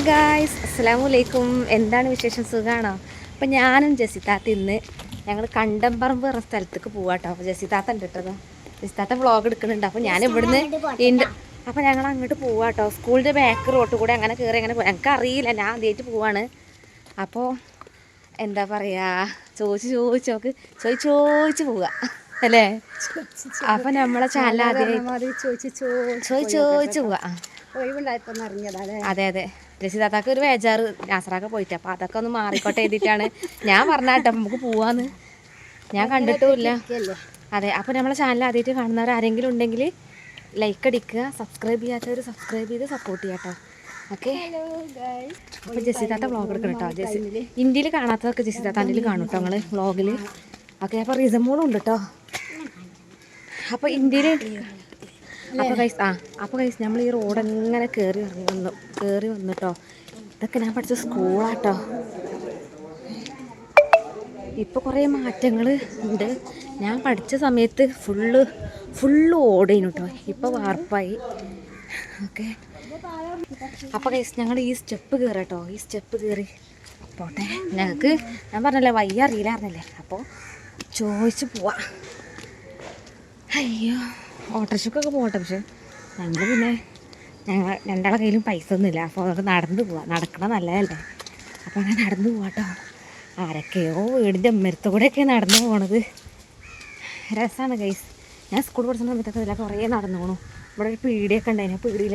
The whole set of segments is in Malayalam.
ഹായ് ഗായ്സ് അസ്സലാമു അലൈക്കും എന്താണ് വിശേഷം? സുഖമാണോ അപ്പം ഞാനും ജസിത്താത്ത ഇന്ന് ഞങ്ങൾ കണ്ടംപറമ്പ് പറഞ്ഞ സ്ഥലത്തേക്ക് പോവാട്ടോ. അപ്പോൾ ജസിത്താത്ത ഉണ്ട് കേട്ടോ. ജസിത്താത്ത വ്ളോഗ് എടുക്കുന്നുണ്ട്. അപ്പോൾ ഞാൻ ഇവിടുന്ന് ഇന്റെ അപ്പോൾ ഞങ്ങൾ അങ്ങോട്ട് പോവാട്ടോ. സ്കൂളിന്റെ ബാക്ക് റോട്ട് കൂടെ അങ്ങനെ കയറി അങ്ങനെ പോകും ഞങ്ങൾക്ക് അറിയില്ല. ഞാൻ ആദ്യമായിട്ട് പോവാണ്. അപ്പോൾ എന്താ പറയുക ചോദിച്ച് ചോദിച്ച് നോക്ക് ചോദിച്ച് ചോദിച്ച് പോവുക അല്ലേ? അപ്പൊ നമ്മളെ ചാനൽ ആദ്യമായി ചോദിച്ച് ചോദിച്ച് പോവുക അതെ അതെ. രസിതാത്താക്ക് ഒരു വേജാറ് നാസറാക്ക പോയിട്ട്. അപ്പോൾ അതൊക്കെ ഒന്ന് മാറിക്കോട്ടെ എഴുതിയിട്ടാണ്. ഞാൻ പറഞ്ഞാട്ടോ നമുക്ക് പോവാന്ന്. ഞാൻ കണ്ടിട്ടുമില്ല. അതെ അപ്പോൾ നമ്മളെ ചാനൽ ആദ്യമായിട്ട് കാണുന്നവർ ആരെങ്കിലും ഉണ്ടെങ്കിൽ ലൈക്ക് അടിക്കുക സബ്സ്ക്രൈബ് ചെയ്യാത്തവർ സബ്സ്ക്രൈബ് ചെയ്ത് സപ്പോർട്ട് ചെയ്യാം കേട്ടോ. ഓക്കെ അപ്പോൾ ജസിതാത്ത വ്ളോഗ് എടുക്കണം കേട്ടോ. ജസി ഇന്ത്യയിൽ കാണാത്തതൊക്കെ ജസിതാത്താന്റെ കാണും കേട്ടോ നിങ്ങൾ വ്ളോഗിൽ ഓക്കെ അപ്പോൾ റിസമോളും ഉണ്ട് കേട്ടോ. അപ്പോൾ ഇന്ത്യയിൽ അപ്പോൾ കൈസ് ആ അപ്പോൾ കൈസ് നമ്മൾ ഈ റോഡ് എങ്ങനെ കയറി ഇറങ്ങി വന്നു. കയറി വന്നിട്ടോ. ഇതൊക്കെ ഞാൻ പഠിച്ച സ്കൂളാട്ടോ. ഇപ്പോൾ കുറേ മാറ്റങ്ങൾ ഉണ്ട്. ഞാൻ പഠിച്ച സമയത്ത് ഫുള്ള് ഫുള്ള് ഓടേനു കേട്ടോ ഇപ്പോൾ വാർപ്പായി. ഓക്കെ. അപ്പോൾ കൈസ് ഞങ്ങൾ ഈ സ്റ്റെപ്പ് കയറി കേട്ടോ ഈ സ്റ്റെപ്പ് കയറി പോട്ടെ. ഞങ്ങൾക്ക് ഞാൻ പറഞ്ഞല്ലേ വയ്യ അറിയില്ലായിരുന്നില്ലേ? അപ്പോൾ ചോദിച്ച് പോവാ. അയ്യോ. ഓട്ടോറിക്ഷക്കൊക്കെ പോകട്ടെ പക്ഷെ. ഞങ്ങൾ പിന്നെ ഞങ്ങൾ രണ്ടാളെ കയ്യിലും പൈസ ഒന്നുമില്ല അപ്പോൾ നമുക്ക് നടന്നു പോവാം. നടക്കണം നല്ലതല്ലേ? അപ്പോൾ അങ്ങനെ നടന്നു പോവാട്ടോ. ആരൊക്കെയോ വീടിന്റെ അമ്മരത്തോടെയൊക്കെ നടന്നു പോണത്. രസമാണ് കൈസ് ഞാൻ സ്കൂൾ പഠിച്ച സമയത്തൊക്കെ ഇതിലൊക്കെ കുറേ നടന്നു പോണു. ഇവിടെ ഒരു പീടിയൊക്കെ ഉണ്ടായിരുന്നു ആ പീടിയിൽ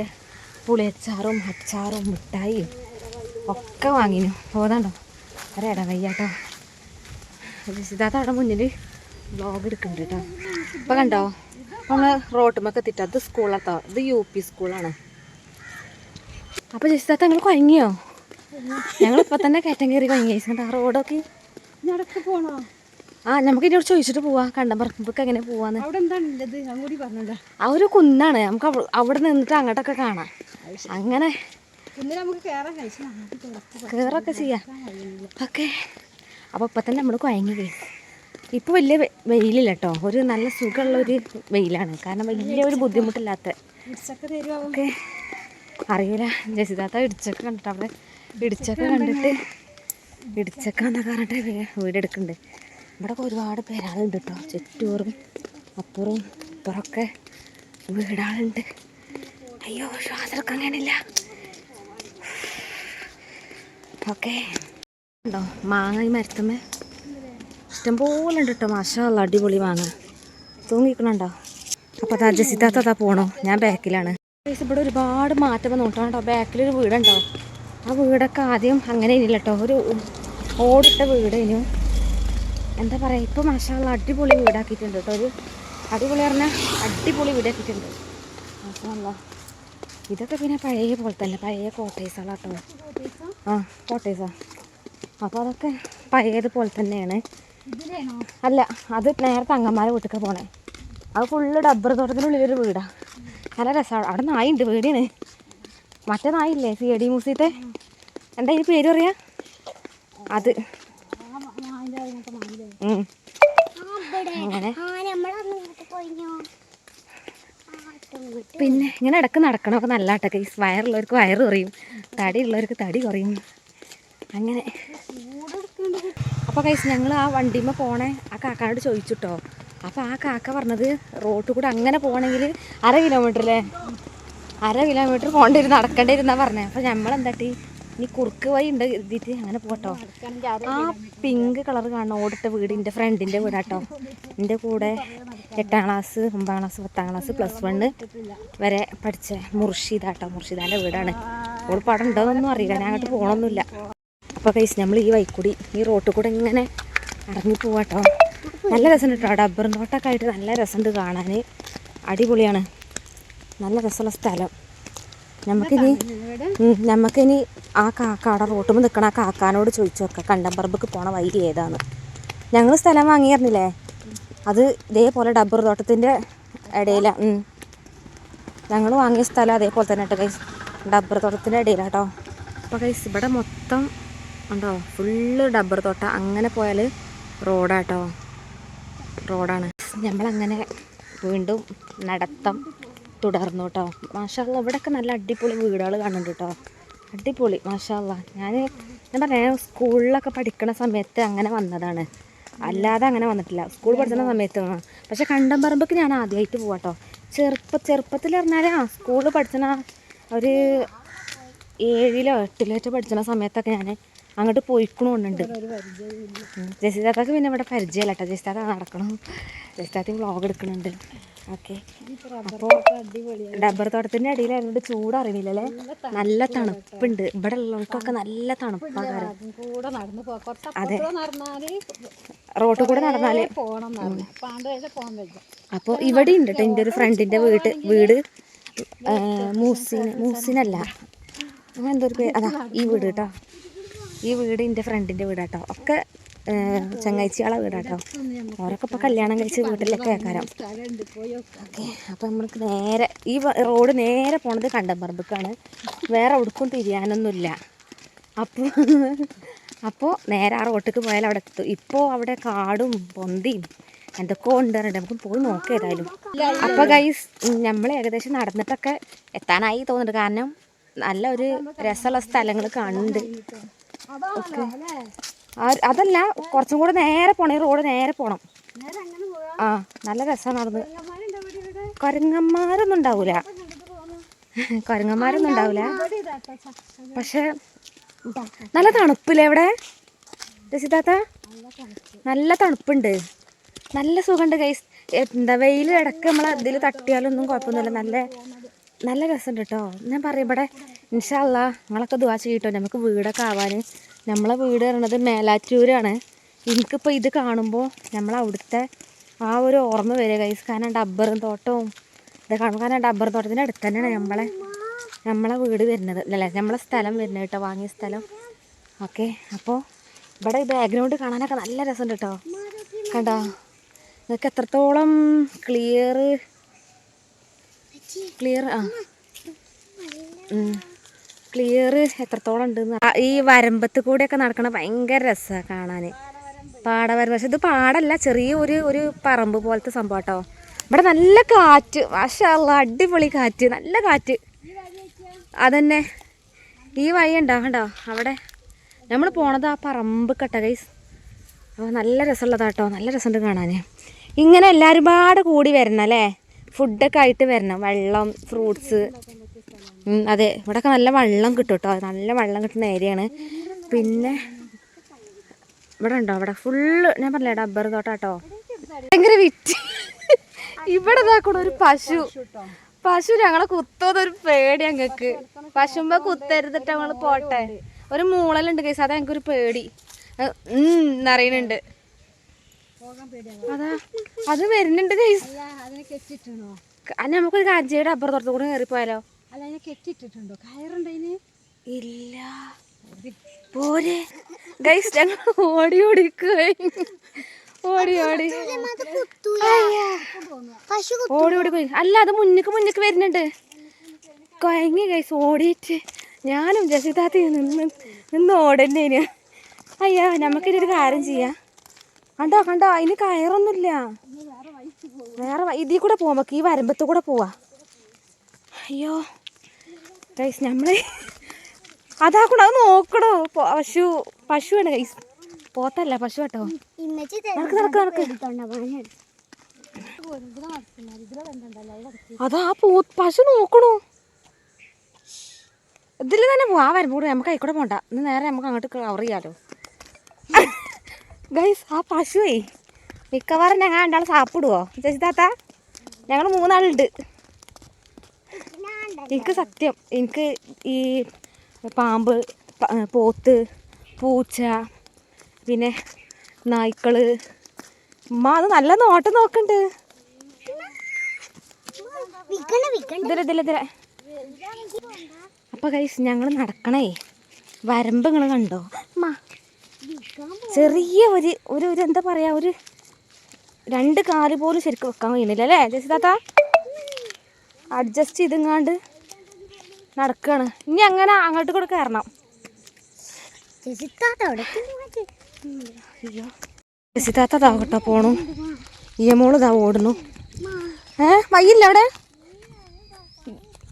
പുളിയച്ചാറും അച്ചാറും മിഠായിയും ഒക്കെ വാങ്ങിനു. പോതാണ്ടോ ഒരേടാ വയ്യാട്ടോ സിദ്ധാർത്ഥ അവിടെ മുന്നിൽ ബ്ലോഗ് എടുക്കുന്നുണ്ട് കേട്ടോ. ഇപ്പം കണ്ടോ? നമ്മൾ റോട്ടുമൊക്കെ എത്തിയിട്ട് അത് സ്കൂളാട്ടോ ഇത് യു പി സ്കൂളാണ് അപ്പോൾ ജസ്റ്റ് ഞങ്ങൾ കുഴങ്ങിയോ ഞങ്ങളിപ്പോൾ തന്നെ കയറ്റം കയറി കുഴങ്ങി ആ റോഡൊക്കെ നടക്ക് പോണോ? ആ നമുക്ക് ഇതിനോട് ചോദിച്ചിട്ട് പോവാ. കണ്ടമ്പറമ്പൊക്കെ എങ്ങനെ പോവാന്ന്. ആ ഒരു കുന്നാണ്. നമുക്ക് അവ- അവിടെ നിന്നിട്ട് അങ്ങോട്ടൊക്കെ കാണാം. അങ്ങനെ കയറൊക്കെ ചെയ്യാം. ഓക്കെ. അപ്പോൾ ഇപ്പം തന്നെ നമ്മൾ കുഴങ്ങി പോയി ഇപ്പോൾ വലിയ വെയിലില്ല കേട്ടോ ഒരു നല്ല സുഖമുള്ള ഒരു വെയിലാണ്. കാരണം വലിയ ഒരു ബുദ്ധിമുട്ടില്ലാത്ത. ഓക്കെ അറിയില്ല. ജസിതാത്ത ഇടിച്ചൊക്കെ കണ്ടിട്ട് അവിടെ ഇടിച്ചൊക്കെ കണ്ടിട്ട് ഇടിച്ചൊക്കെ എന്നൊക്കെ പറഞ്ഞിട്ട് വീടെടുക്കുന്നുണ്ട് ഇവിടെ ഒരുപാട് പേരാളുണ്ട് കേട്ടോ ചുറ്റൂറും അപ്പുറവും ഇപ്പുറമൊക്കെ വീടാളുണ്ട്. അയ്യോ ശ്വാസമൊക്കെ അങ്ങനെയില്ല ഓക്കെ ഉണ്ടോ? മാങ്ങ ഈ മരത്തുമ്മേ? ഇഷ്ടംപോലെ ഉണ്ട് കേട്ടോ മാഷാള്ള അടിപൊളി വാങ്ങാൻ തൂങ്ങിക്കണുണ്ടോ? അപ്പോൾ അതാ ജസിതാത്ത അതാ പോണോ. ഞാൻ ബാക്കിലാണ്. ഇവിടെ ഒരുപാട് മാറ്റം വന്നോട്ടോ കേട്ടോ ബാക്കിലൊരു വീടുണ്ടോ? ആ വീടൊക്കെ ആദ്യം അങ്ങനെ ഇല്ല കേട്ടോ ഒരു ഓടിട്ട വീട് ഇനി എന്താ പറയുക ഇപ്പോൾ മാഷാള്ള അടിപൊളി വീടാക്കിയിട്ടുണ്ട് കേട്ടോ. ഒരു അടിപൊളി പറഞ്ഞാൽ അടിപൊളി വീടാക്കിയിട്ടുണ്ട്. ഇതൊക്കെ പിന്നെ പഴയ പോലെ തന്നെ പഴയ കോട്ടേഴ്സാണ് കേട്ടോ ആ കോട്ടേഴ്സാണ് അപ്പോൾ അതൊക്കെ പഴയതുപോലെ തന്നെയാണ്. അല്ല അത് നേരത്തെ അങ്ങന്മാരെ വീട്ടിലേക്ക് പോണേ. അത് ഫുള്ള് ഡബ്ബർ തോട്ടത്തിനുള്ളിലൊരു വീടാ. നല്ല രസമാണ് അവിടെ നായുണ്ട് വീടിന് മറ്റേ നായില്ലേ സി എ ഡി മ്യൂസിയത്തെ? എന്താ ഇനി പേര് പറയാ? അത്. പിന്നെ ഇങ്ങനെ ഇടയ്ക്ക് നടക്കണമൊക്കെ നല്ല കേട്ടോ ഈ വയറുള്ളവർക്ക് വയറ് കുറയും. തടിയുള്ളവർക്ക് തടി കുറയും. അങ്ങനെ. അപ്പോൾ കൈസ് ഞങ്ങൾ ആ വണ്ടിമ്മ പോണേ. ആ കാക്കാനോട് ചോദിച്ചുട്ടോ. അപ്പോൾ ആ കാക്ക പറഞ്ഞത് റോട്ട് കൂടെ അങ്ങനെ പോകണമെങ്കിൽ അര കിലോമീറ്റർ അല്ലേ അര കിലോമീറ്റർ പോകേണ്ടി വരും നടക്കേണ്ടി വരുന്നാ പറഞ്ഞത് അപ്പോൾ നമ്മൾ ഇനി കുറുക്ക് വഴി ഉണ്ട് എഴുതിയിട്ട് അങ്ങനെ പോട്ടോ. ആ പിങ്ക് കളർ കാണുന്ന ഓടിട്ട വീട് എന്റെ ഫ്രണ്ടിന്റെ വീടാട്ടോ. എന്റെ കൂടെ എട്ടാം ക്ലാസ് ഒമ്പതാം ക്ലാസ് പത്താം ക്ലാസ് പ്ലസ് വണ്ണ് വരെ പഠിച്ച. മുർഷിദാട്ടോ മുർഷിദാന്റെ വീടാണ്. ഓൾ പടം ഉണ്ടോയെന്നൊന്നും അറിയില്ല. ഞാൻ അങ്ങോട്ട് പോകണമൊന്നുമില്ല അപ്പോൾ കൈസ് നമ്മൾ ഈ വൈക്കൂടി ഈ റോട്ടിൽ കൂടെ ഇങ്ങനെ ഇറങ്ങി പോവാട്ടോ. നല്ല രസമുണ്ട് കേട്ടോ. ഡബ്ബർ തോട്ടമൊക്കെ ആയിട്ട് നല്ല രസമുണ്ട് കാണാൻ അടിപൊളിയാണ്. നല്ല രസമുള്ള സ്ഥലം. നമുക്കിനി നമുക്കിനി ആ കാക്ക റോട്ടിൽ റോട്ടുമ്പോൾ നിൽക്കണ ആ കാക്കാനോട് ചോദിച്ചു നോക്കാം കണ്ടംപറമ്പക്ക് പോണ വൈകി ഏതാണ് ഞങ്ങൾ സ്ഥലം വാങ്ങിയിരുന്നില്ലേ അത് ഇതേപോലെ ഡബ്ബർ തോട്ടത്തിന്റെ ഇടയിലാണ് ഞങ്ങൾ വാങ്ങിയ സ്ഥലം അതേപോലെ തന്നെ കേട്ടോ കൈസ് ഡബ്ബർ തോട്ടത്തിന്റെ ഇടയിലാട്ടോ അപ്പോൾ കൈസ് ഇവിടെ മൊത്തം ഉണ്ടോ? ഫുള്ള് ഡബ്ബർ തോട്ട. അങ്ങനെ പോയാൽ റോഡാട്ടോ. റോഡാണ്. നമ്മളങ്ങനെ വീണ്ടും നടത്തം തുടർന്നു കേട്ടോ മാഷാള്ള ഇവിടെയൊക്കെ നല്ല അടിപൊളി വീടുകൾ കാണുന്നുണ്ട് കേട്ടോ അടിപൊളി മാഷാള്ള ഞാൻ ഞാൻ പറഞ്ഞ സ്കൂളിലൊക്കെ പഠിക്കണ സമയത്ത് അങ്ങനെ വന്നതാണ്. അല്ലാതെ അങ്ങനെ വന്നിട്ടില്ല. സ്കൂൾ പഠിക്കുന്ന സമയത്ത് പക്ഷെ കണ്ടം പറമ്പൊക്കെ ഞാൻ ആദ്യമായിട്ട് പോവാട്ടോ. ചെറുപ്പ ചെറുപ്പത്തിൽ പറഞ്ഞാൽ ആ സ്കൂളിൽ പഠിച്ചണ ഒരു ഏഴിലോ എട്ടിലോ പഠിച്ചണ സമയത്തൊക്കെ ഞാൻ അങ്ങോട്ട് പോയിക്കണോണ്ടുണ്ട് ജസിതാത്താക്ക് പിന്നെ ഇവിടെ പരിചയമല്ല കേട്ടോ. ജസിതാത്ത നടക്കണം. ജസിതാത്ത വ്ളോഗ് എടുക്കുന്നുണ്ട്. ഓക്കെ. അപ്പോൾ ഡബ്ബർ തോട്ടത്തിന്റെ അടിയിലായതുകൊണ്ട് ചൂട് അറിയില്ലല്ലേ നല്ല തണുപ്പുണ്ട്. ഇവിടെ ഉള്ളവർക്കൊക്കെ നല്ല തണുപ്പാണ് അതെ. റോട്ടിൽ കൂടെ നടന്നാൽ അപ്പോൾ ഇവിടെ ഉണ്ട് കേട്ടോ എന്റെ ഒരു ഫ്രണ്ടിന്റെ വീട്? വീട്? മൂസിന് മൂസിനല്ല. അങ്ങനെ എന്തൊരു പേര്? അതാ ഈ വീട് കേട്ടോ. ഈ വീട് എന്റെ ഫ്രണ്ടിന്റെ വീടാട്ടോ. ഒക്കെ ആ, ചങ്ങാഴ്ചയാളെ വീടാട്ടോ. അവരൊക്കെ ഇപ്പോൾ കല്യാണം കഴിച്ച് വീട്ടിലൊക്കെ ആക്കാരം. ഓക്കെ അപ്പം നമ്മൾക്ക് നേരെ ഈ റോഡ് നേരെ പോണത് കണ്ടംപറമ്പക്കാണ്. വേറെ എവിടേക്കും തിരിയാനൊന്നുമില്ല. അപ്പോൾ അപ്പോൾ നേരെ ആ റോട്ടിക്ക് പോയാൽ അവിടെ എത്തും. ഇപ്പോൾ അവിടെ കാടും പൊന്തിയും എന്തൊക്കെയോ ഉണ്ട് പറഞ്ഞിട്ട് നമുക്ക് പോയി നോക്കാം ഏതായാലും. അപ്പോൾ ഗൈസ് നമ്മൾ ഏകദേശം നടന്നിട്ടൊക്കെ എത്താനായി തോന്നുന്നുണ്ട്. കാരണം നല്ല ഒരു രസമുള്ള സ്ഥലങ്ങൾ കാണുന്നുണ്ട്. അതല്ല കുറച്ചും കൂടെ നേരെ പോണം. ഈ റോഡ് നേരെ പോണം. ആ നല്ല രസമാണ് നടന്ന് കുരങ്ങന്മാരൊന്നും ഉണ്ടാവൂല. കുരങ്ങന്മാരൊന്നും ഉണ്ടാവില്ല പക്ഷെ നല്ല തണുപ്പില്ലേ ഇവിടെ രസിതാത്ത നല്ല തണുപ്പുണ്ട്. നല്ല സുഖമുണ്ട് കൈസ് എന്താ വെയിൽ ഇടയ്ക്ക് നമ്മളെ ഇതിൽ തട്ടിയാലൊന്നും കുഴപ്പമൊന്നുമില്ല. നല്ല നല്ല രസമുണ്ട് കേട്ടോ. ഞാൻ പറയും ഇവിടെ ഇൻഷാല്ല നിങ്ങളൊക്കെ ദുവാ ചെയ്യട്ടോ. നമുക്ക് വീടൊക്കെ ആവാൻ നമ്മളെ വീട് പറയണത് മേലാറ്റൂരാണ്. എനിക്കിപ്പോൾ ഇത് കാണുമ്പോൾ നമ്മൾ അവിടുത്തെ ആ ഒരു ഓർമ്മ വരിക. കൈസ് കാരണം ഡബ്ബറും തോട്ടവും. ഇത് കാണുമ്പോൾ കാരണം ഡബ്ബർ തോട്ടത്തിന്റെ അടുത്ത് തന്നെയാണ് നമ്മളെ നമ്മളെ വീട് വരുന്നത്. അല്ലേ നമ്മളെ സ്ഥലം വരുന്നത് കേട്ടോ വാങ്ങിയ സ്ഥലം. ഓക്കെ അപ്പോൾ ഇവിടെ ബാക്ക്ഗ്രൗണ്ട് കാണാനൊക്കെ നല്ല രസമുണ്ട് കേട്ടോ. കണ്ടോ? നിങ്ങൾക്ക് എത്രത്തോളം ക്ലിയർ ക്ലിയർ ആ. ക്ലിയർ എത്രത്തോളം ഉണ്ട് ഈ വരമ്പത്ത് കൂടെയൊക്കെ നടക്കണ ഭയങ്കര രസമാണ് കാണാൻ പാടവരമ്പ് പക്ഷെ ഇത് പാടല്ല ചെറിയ ഒരു ഒരു പറമ്പ് പോലത്തെ സംഭവം കേട്ടോ. ഇവിടെ നല്ല കാറ്റ് മാഷല്ല അടിപൊളി കാറ്റ് നല്ല കാറ്റ്. അതന്നെ. ഈ വഴി ഉണ്ടോ? കണ്ടോ? അവിടെ. നമ്മൾ പോണത് ആ പറമ്പ് കട്ട ഗൈസ് അപ്പോൾ നല്ല രസമുള്ളതാട്ടോ നല്ല രസമുണ്ട് കാണാൻ ഇങ്ങനെ എല്ലാവരും പാടെ കൂടി വരണം അല്ലേ? ഫുഡൊക്കെ ആയിട്ട് വരണം. വെള്ളം ഫ്രൂട്ട്സ് അതെ. ഇവിടെയൊക്കെ നല്ല വെള്ളം കിട്ടും കേട്ടോ നല്ല വെള്ളം കിട്ടുന്ന ഏരിയയാണ്. പിന്നെ ഇവിടെ ഉണ്ടോ? അവിടെ ഫുള്ള് ഞാൻ പറഞ്ഞ ഡബ്ബർ തോട്ടാട്ടോ. ഭയങ്കര വിറ്റ്. ഇവിടെ ഇതാക്കണ ഒരു പശു. പശു ഞങ്ങളെ കുത്തോന്നൊരു പേടി ഞങ്ങൾക്ക്. പശുമ്പോ കുത്തരുതിട്ട് ഞങ്ങൾ പോട്ടെ. ഒരു മൂളലുണ്ട് കേസ് അതാ ഞങ്ങൾക്ക് ഒരു പേടി എന്നറിയണുണ്ട് പേടിയാവും അതാ അത് വരുന്നുണ്ട് കേസ് കെട്ടിട്ടുണ്ടോ നമുക്കൊരു കാഞ്ചിയുടെ തോട്ടത്തിൽ കൂടെ കയറിപ്പോയാലോ അല്ല അതിനെ കെട്ടിട്ടിട്ടുണ്ടോ കയറുണ്ടോ അതിന്. ഇല്ല. പോരെ. ഗൈസ് ഞങ്ങൾ ഓടി ഓടിക്കുകയും ഓടി ഓടി. ഓടി ഓടി പോയി. അല്ല അത് മുന്നിക്ക് മുന്നിക്ക് വരുന്നുണ്ട്. കൊയങ്ങി ഗൈസ് ഓടിയിട്ട് ഞാനും ജസിതാത്തി നിന്ന് നിന്ന് ഓടന്നേന് അയ്യാ നമുക്കിതൊരു കാര്യം ചെയ്യാം. കണ്ടോ കണ്ടോ അതിന് കയറൊന്നുമില്ല. വേറെ ഇതിൽ കൂടെ പോവാം നമുക്ക് ഈ വരമ്പത്ത് കൂടെ പോവാ. അയ്യോ. ഗൈസ് നമ്മളെ അതാക്കണം അത് നോക്കണോ പശു പശുവാണ് ഗൈസ് പോത്തല്ല പശു കേട്ടോ. നടക്ക് നടക്ക് നടക്ക്. അതാ പോ പശു നോക്കണു. ഇതിൽ തന്നെ പോവാ വരുമ്പോൾ നമുക്ക് അയക്കൂടെ പോണ്ട. ഇന്ന് നേരെ നമുക്ക് അങ്ങോട്ട് കവർ ചെയ്യാലോ. ഗൈസ് ആ പശുവേ. മിക്കവാറും ഞങ്ങൾ രണ്ടാൾ സാപ്പിടുവോ? ചേച്ചി താത്ത? ഞങ്ങൾ മൂന്നാളുണ്ട്. എനിക്ക് സത്യം എനിക്ക് ഈ പാമ്പ് പോത്ത് പൂച്ച പിന്നെ നായ്ക്കൾ ഉമ്മ അത് നല്ല നോട്ടം നോക്കണ്ട്. ഇതിലെ ഇതിലെ ഇതിലെ അപ്പൊ കൈസ് ഞങ്ങൾ നടക്കണേ. വരമ്പ് നിങ്ങൾ കണ്ടോ? ചെറിയ ഒരു ഒരു ഒരു എന്താ പറയാ ഒരു രണ്ട് കാൽ പോലും ശരിക്കും വെക്കാൻ കഴിയുന്നില്ല അല്ലേ? താത്ത? അഡ്ജസ്റ്റ് ചെയ്തെങ്ങാണ്ട് നടക്കാണ്. ഇനി അങ്ങനെ അങ്ങോട്ട് കൂടെ കയറണം. ഇതാ കേട്ടോ പോണു. ഇയമോൾ ഇതാ ഓടുന്നു. ഏ വയ്യില്ല അവിടെ?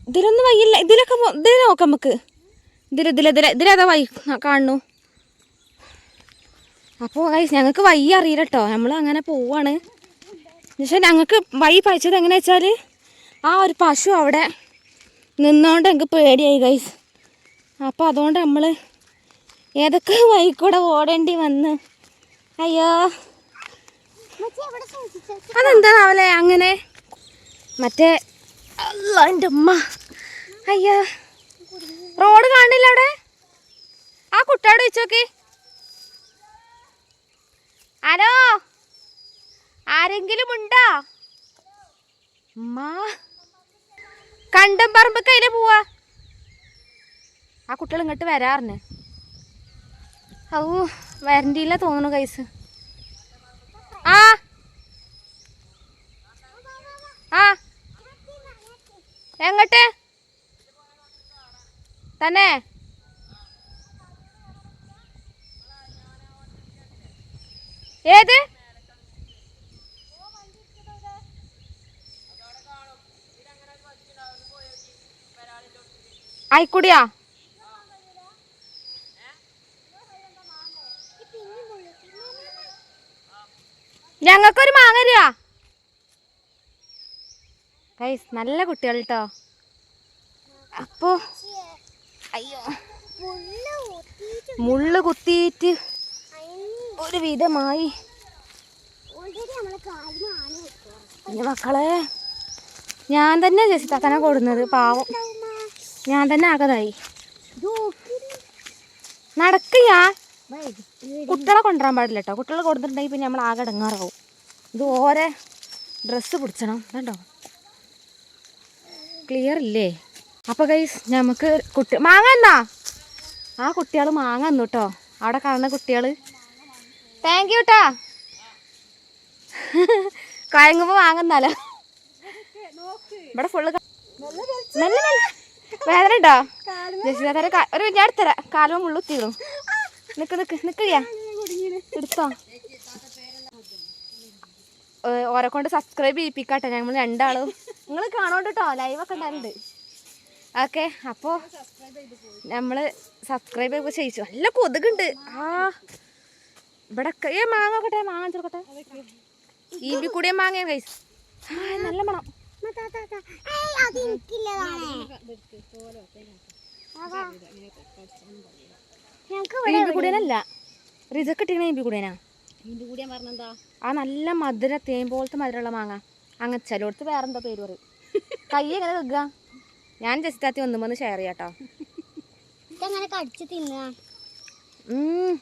ഇതിലൊന്നും വയ്യില്ല. ഇതിലൊക്കെ ഇതിൽ നോക്കാം നമുക്ക്. ഇതിൽ ഇതിൽ ഇതിൽ ഇതിലേതാ വൈ കാണുന്നു. അപ്പോൾ ഗൈസ് ഞങ്ങൾക്ക് വഴി അറിയില്ല കേട്ടോ നമ്മൾ അങ്ങനെ പോവാണ്. പക്ഷേ ഞങ്ങൾക്ക് വഴി പഴിച്ചത് എങ്ങനെ വെച്ചാൽ ആ ഒരു പശു അവിടെ നിന്നോണ്ട് എനിക്ക് പേടിയായി ഗൈസ് അപ്പോൾ അതുകൊണ്ട് നമ്മൾ ഏതൊക്കെ വഴിക്കൂടെ കൂടെ ഓടേണ്ടി വന്ന്? അയ്യോ. അതെന്താണാവല്ലേ അങ്ങനെ? മറ്റേ അല്ല എന്റെ ഉമ്മ. അയ്യോ. റോഡ് കാണില്ല അവിടെ? ആ കുട്ടിയോട് വെച്ചോക്കി ഹലോ ആരെങ്കിലും ഉണ്ടോ? ഉമ്മ. കണ്ടം പറമ്പൊക്കെ കയ്യിൽ പോവാ. ആ കുട്ടികൾ ഇങ്ങോട്ട് വരാറിന്. ഔ വരണ്ടിയില്ല തോന്നുന്നു കൈസ് ആ. ആ. എങ്ങട്ട്? തന്നെ. ഏത്? ആയിക്കൂടിയാ? ഞങ്ങൾക്കൊരു മാങ്ങ തരുവാ നല്ല കുട്ടികൾ കേട്ടോ അപ്പോ അയ്യോ. മുള്ളു കുത്തിയിട്ട് ഒരു വിധമായി മക്കളെ ഞാൻ തന്നെ ജസ്റ്റ് തത്തനെ കൊടുന്നത് പാവം. ഞാൻ തന്നെ ആകതായി. നടക്കയാ? കുട്ടികളെ കൊണ്ടുവരാൻ പാടില്ല കേട്ടോ കുട്ടികളെ കൊടുത്തിട്ടുണ്ടെങ്കിൽ പിന്നെ നമ്മൾ ആകെ ഇടങ്ങാറാവും. ഇത് ഓരോ ഡ്രസ്സ് പിടിച്ചണം. കേട്ടോ ക്ലിയർ ഇല്ലേ? അപ്പോൾ ഗൈസ് നമുക്ക് കുട്ടി മാങ്ങ എന്നാ ആ കുട്ടികൾ മാങ്ങ തന്നു കേട്ടോ അവിടെ കാണുന്ന കുട്ടികൾ താങ്ക് യു കേട്ടാ കയങ്ങുമ്പോൾ വാങ്ങുന്നാലോ ഇവിടെ ഫുള്ള് നല്ല നല്ല വേദന ഉണ്ടോ ജസിതാരെ ഒരു ഞാൻ എടുത്തരാം കാലം മുള്ളു തീരും നിക്ക് നിക്ക് നിക്കയ്യാ എടുത്തോ. ഓരെ കൊണ്ട് സബ്സ്ക്രൈബ് ചെയ്യിപ്പിക്കാട്ടെ. ഞങ്ങൾ രണ്ടാളും. നിങ്ങൾ കാണോണ്ട് കേട്ടോ ലൈവൊക്കെ ഉണ്ടായിട്ടുണ്ട്. ഓക്കെ അപ്പോൾ നമ്മൾ സബ്സ്ക്രൈബ് ഒക്കെ ചെയ്യിച്ചു. നല്ല കൊതുകുണ്ട്. ആ. ഇവിടെ ഏ മാങ്ങ നോക്കട്ടെ മാങ്ങ ചെറുക്കട്ടെ ഈമ്പി കൂടിയ മാങ്ങ കഴിച്ചു നല്ല മണം. കൂടിയനല്ല. റിസക്ക് കൂടിയനാ. ആ നല്ല മധുര തേൻ പോലത്തെ മധുരമുള്ള മാങ്ങ. അങ്ങ ചിലടത്ത് വേറെന്താ പേര് പറയും. കൈ എങ്ങനെ വെക്കുക ഞാൻ ജസ്റ്റ് ആത്തി ഒന്നും വന്ന് ഷെയർ ചെയ്യാട്ടോ. ഇതങ്ങനെ കടിച്ച് തിന്നാ? ഉം.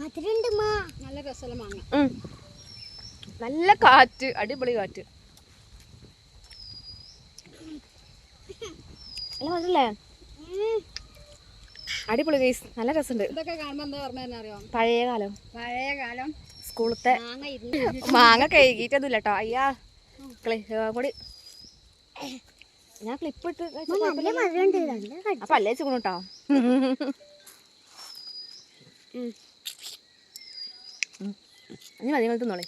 മധുരണ്ട് നല്ല രസമുള്ള മാങ്ങ. നല്ല കാറ്റ് അടിപൊളി കാറ്റ്. നല്ല മധുരല്ലേ അടിപൊളി കേസ് നല്ല രസമുണ്ട്. ഇതൊക്കെ കാണുമ്പോൾ എന്താ പറഞ്ഞ അറിയോ? പഴയ കാലം. പഴയ കാലം. സ്കൂളത്തെ മാങ്ങ കഴുകിയിട്ടൊന്നും ഇല്ല കേട്ടോ അയ്യാ ക്ലി കൂടി ഞാൻ ക്ലിപ്പ് ഇട്ട്. അപ്പൊ അല്ലേ ചൂണു കേട്ടോ ഇനി മതി നിങ്ങൾ തിന്നോളെ.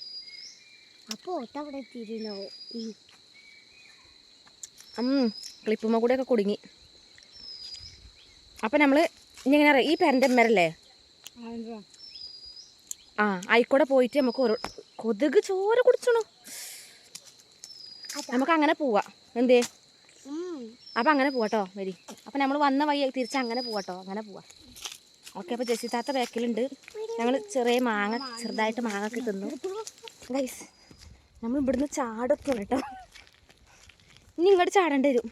അപ്പൊ ഓട്ടവിടെ എത്തിയിരുന്നോ ക്ലിപ്പുമ്മ കൂടെയൊക്കെ കുടുങ്ങി. അപ്പം നമ്മൾ ഇനി എങ്ങനെ അറിയാം ഈ പെരന്റെ അമ്മരല്ലേ? ആ ആയിക്കോടെ പോയിട്ട് നമുക്ക് ഒരു കൊതുക് ചോര കുടിച്ചണു. നമുക്ക് അങ്ങനെ പോവാ. എന്തേ അപ്പം അങ്ങനെ പോവാട്ടോ വരി. അപ്പം നമ്മൾ വന്ന വഴി തിരിച്ച് അങ്ങനെ പോവാട്ടോ അങ്ങനെ പോവാ. ഓക്കെ അപ്പോൾ ജെസ്സി താത്ത ബാക്കിലുണ്ട്. ഞങ്ങൾ ചെറിയ മാങ്ങ ചെറുതായിട്ട് മാങ്ങ ഒക്കെ തിന്നു. ഗൈസ് നമ്മൾ ഇവിടുന്ന് ചാടത്തുള്ളൂ കേട്ടോ. ഇനി ഇങ്ങോട്ട് ചാടേണ്ടി വരും.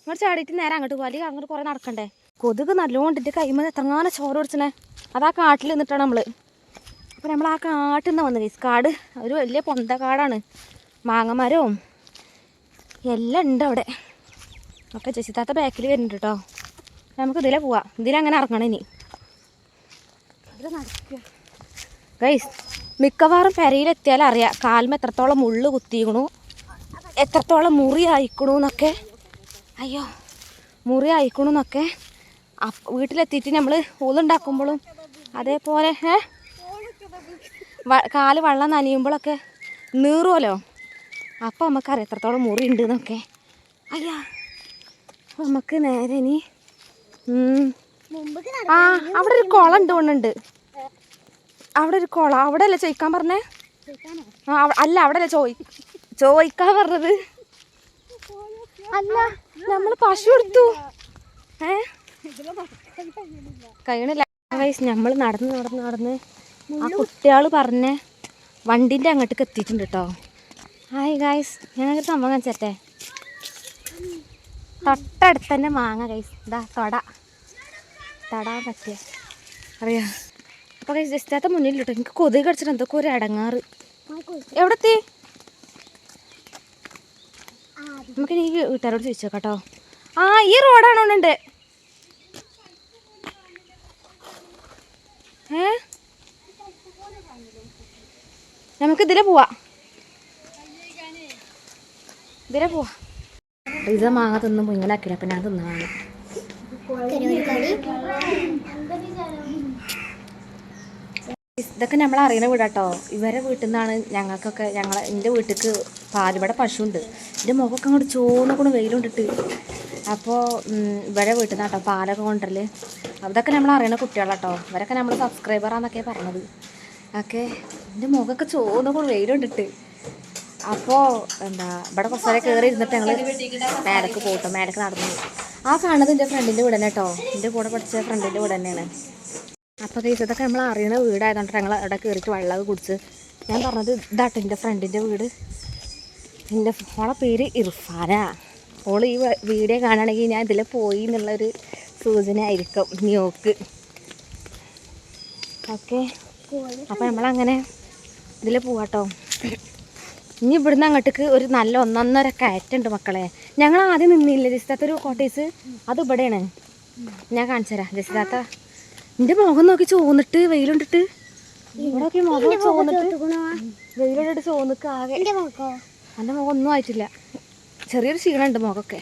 ഇങ്ങോട്ട് ചാടിയിട്ട് നേരെ അങ്ങോട്ട് പോകാം അല്ലെങ്കിൽ അങ്ങോട്ട് കുറേ നടക്കണ്ടേ? കൊതുക് നല്ലോണ്ടിട്ട് കൈമ എത്രങ്ങാനും ചോര കുടിച്ചണേ അതാ കാട്ടിൽ നിന്നിട്ടാണ് നമ്മൾ അപ്പോൾ നമ്മൾ ആ കാട്ടിൽ നിന്ന് വന്നത്. ഗൈസ് കാട് ഒരു വലിയ പൊന്ത കാടാണ്. മാങ്ങമരവും എല്ലാം ഉണ്ട് അവിടെ. ഒക്കെ ചേച്ചിത്താത്ത ബാക്കിൽ വരുന്നുണ്ട് കേട്ടോ. നമുക്ക് ഇതിലെ പോവാം. ഇതിലങ്ങനെ ഇറങ്ങണം ഇനി. ഗൈസ് മിക്കവാറും പെരയിലെത്തിയാൽ അറിയാം. കാലിന് എത്രത്തോളം മുള്ളു കുത്തിയിക്കണു എത്രത്തോളം മുറി അയക്കണു എന്നൊക്കെ. അയ്യോ മുറി അയക്കണു എന്നൊക്കെ. വീട്ടിലെത്തിയിട്ട് നമ്മൾ ഊതുണ്ടാക്കുമ്പോഴും അതേപോലെ ഏ? കാൽ വെള്ളം നനയുമ്പോഴൊക്കെ നീറുമല്ലോ അപ്പോൾ നമുക്കറിയാം എത്രത്തോളം മുറി ഉണ്ട് എന്നൊക്കെ. അയ്യാ നമുക്ക് നേരെ ഇനി ആ അവിടെ ഒരു കുളം ഉണ്ട് അവിടെ ഒരു കുളം അവിടെ അല്ലേ ചോദിക്കാൻ പറഞ്ഞേ? ആ അല്ല അവിടെ അല്ലേ ചോയ് ചോദിക്കാൻ പറഞ്ഞത്. അല്ല നമ്മൾ പശു എടുത്തു. ഏ? കഴിയണില്ല. വയസ്സ് നമ്മൾ നടന്ന് നടന്ന് നടന്ന് ആ കുട്ടികൾ പറഞ്ഞ വണ്ടിന്റെ അങ്ങോട്ടേക്ക് എത്തിയിട്ടുണ്ട് കേട്ടോ ഹായ് ഗായ്സ് ഞങ്ങൾക്ക് സംഭവം കാണിച്ചേ തൊട്ടടുത്ത് തന്നെ മാങ്ങ ഗൈസ് ഇതാ തൊട. തൊടാൻ പറ്റിയ അറിയാ? അപ്പോൾ ജസ്റ്റാത്ത ജസ്റ്റ് മുന്നിൽ കേട്ടോ എനിക്ക് കൊതുക് കടിച്ചിട്ട് എന്തൊക്കെ ഒരു അടങ്ങാറ്. എവിടത്തെ? നമുക്ക് എനിക്ക് വീട്ടുകാരോട് ചോദിച്ചോ കേട്ടോ ആ ഈ റോഡാണോ ഉണ്ട്? ഏ? നമുക്ക് ഇതിലെ പോവാ. ഇതിലെ പോവാ. ഇത് മാങ്ങ തിന്നുമ്പോ ഇങ്ങനെ അപ്പം ഞാൻ തിന്നാണ്. ഇതൊക്കെ നമ്മൾ അറിയണ വീടാട്ടോ. ഇവരെ വീട്ടിൽ നിന്നാണ് ഞങ്ങൾക്കൊക്കെ ഞങ്ങൾ എന്റെ വീട്ടിലേക്ക് പാലിവിടെ പശുണ്ട്. എന്റെ മുഖമൊക്കെ അങ്ങോട്ട് ചോന്നക്കൊണ്ട് വെയിലുണ്ടിട്ട്. അപ്പോൾ ഇവരെ വീട്ടിൽ നിന്നാട്ടോ പാലൊക്കെ കൊണ്ടല്ല അതൊക്കെ നമ്മൾ അറിയണ കുട്ടികളാട്ടോ. ഇവരൊക്കെ നമ്മൾ സബ്സ്ക്രൈബറാന്നൊക്കെ പറഞ്ഞത്. ഓക്കെ എന്റെ മുഖമൊക്കെ ചോന്നക്കൊണ്ട് വെയിലുണ്ടിട്ട്. അപ്പോൾ എന്താ ഇവിടെ കുറച്ച് നേരം കയറി ഇരുന്നിട്ട് ഞങ്ങൾ മേലക്ക് പോട്ടോ മേലക്ക് നടന്നു. ആ കാണുന്നത് എന്റെ ഫ്രണ്ടിന്റെ വീടന്നെ കേട്ടോ എന്റെ കൂടെ പഠിച്ച ഫ്രണ്ടിന്റെ വീട് തന്നെയാണ് അപ്പോൾ ഇതൊക്കെ നമ്മൾ അറിയുന്ന വീടായതുകൊണ്ട് ഞങ്ങൾ അവിടെ കയറിയിട്ട് വെള്ളമൊക്കെ കുടിച്ച്. ഞാൻ പറഞ്ഞത് ഇതാട്ടെ എന്റെ ഫ്രണ്ടിന്റെ വീട്. എന്റെ ഓളെ പേര് ഇർഫാന. ഓൾ ഈ വീഡിയോ കാണുകയാണെങ്കിൽ ഞാൻ ഇതിൽ പോയി എന്നുള്ളൊരു സൂചന ആയിരിക്കും ന്യൂക്ക് ഓക്കെ. അപ്പോൾ നമ്മളങ്ങനെ ഇതിൽ പോവാട്ടോ. ഇനി ഇവിടുന്ന് അങ്ങോട്ടേക്ക് ഒരു നല്ല ഒന്നൊന്നര കയറ്റുണ്ട് മക്കളെ. ഞങ്ങൾ ആദ്യം നിന്നില്ല ജസ്റ്റാത്തൊരു കോട്ടേഴ്സ്? അത് ഇവിടെയാണ്. ഞാൻ കാണിച്ചു തരാം ജസ്റ്റാത്ത എന്റെ മുഖം നോക്കി ചോന്നിട്ട് വെയിലുണ്ടിട്ട്. ഇവിടൊക്കെ മുഖം ചോന്നിട്ട് വെയിലുണ്ടിട്ട് ചോന്നിക്ക് ആകെ. എന്റെ മുഖം? ഒന്നും ആയിട്ടില്ല. ചെറിയൊരു ക്ഷീണുണ്ട് മുഖമൊക്കെ.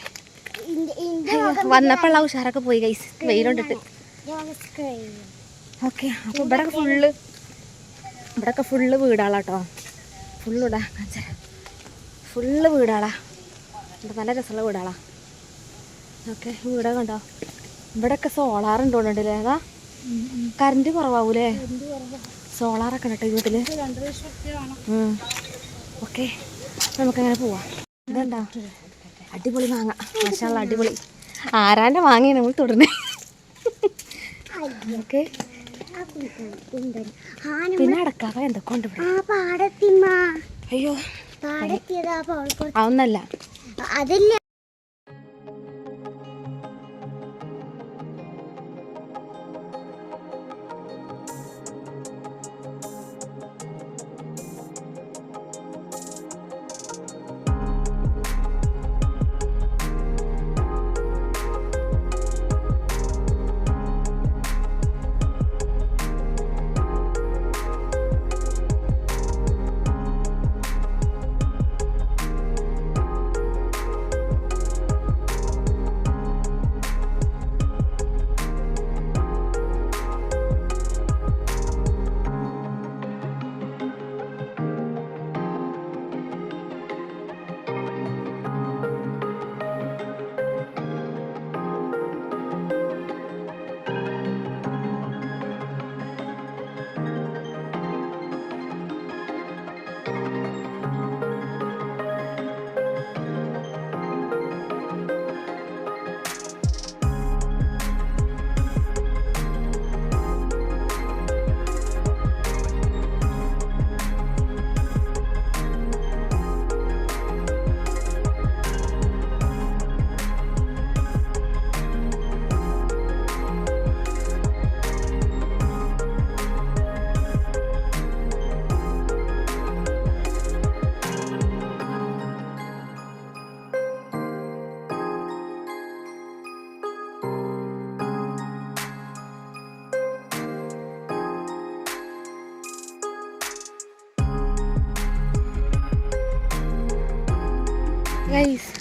വന്നപ്പോഴുള്ള ഉഷാറൊക്കെ പോയി കൈസ് വെയിലുണ്ടിട്ട്. ഓക്കെ അപ്പൊ ഇവിടെ ഫുള്ള് ഇവിടൊക്കെ ഫുള്ള് വീടാളാട്ടോ. ഫുള്ള് ഇടാ ഫുള്ള് വീടാളാ. നല്ല രസമുള്ള വീടാളാ. ഓക്കെ വീടൊക്കെ ഉണ്ടോ ഇവിടെയൊക്കെ സോളാർ ഉണ്ടോണ്ടല്ലേ അതാ കറണ്ട് കുറവാവൂലേ? സോളാറൊക്കെ കേട്ടോ വീട്ടിൽ. ഓക്കെ. നമുക്കങ്ങനെ പോവാം. ഇതെന്താ? അടിപൊളി മാങ്ങ. മാഷാള്ള അടിപൊളി. ആരാന്റെ മാങ്ങയാണ് നമ്മൾ തുടർന്ന് ഓക്കെ. പിന്നെ അടക്കാവ എന്തൊക്കെ ഉണ്ട് അയ്യോ. അതൊന്നല്ല. അതില്ല. ഗൈസ്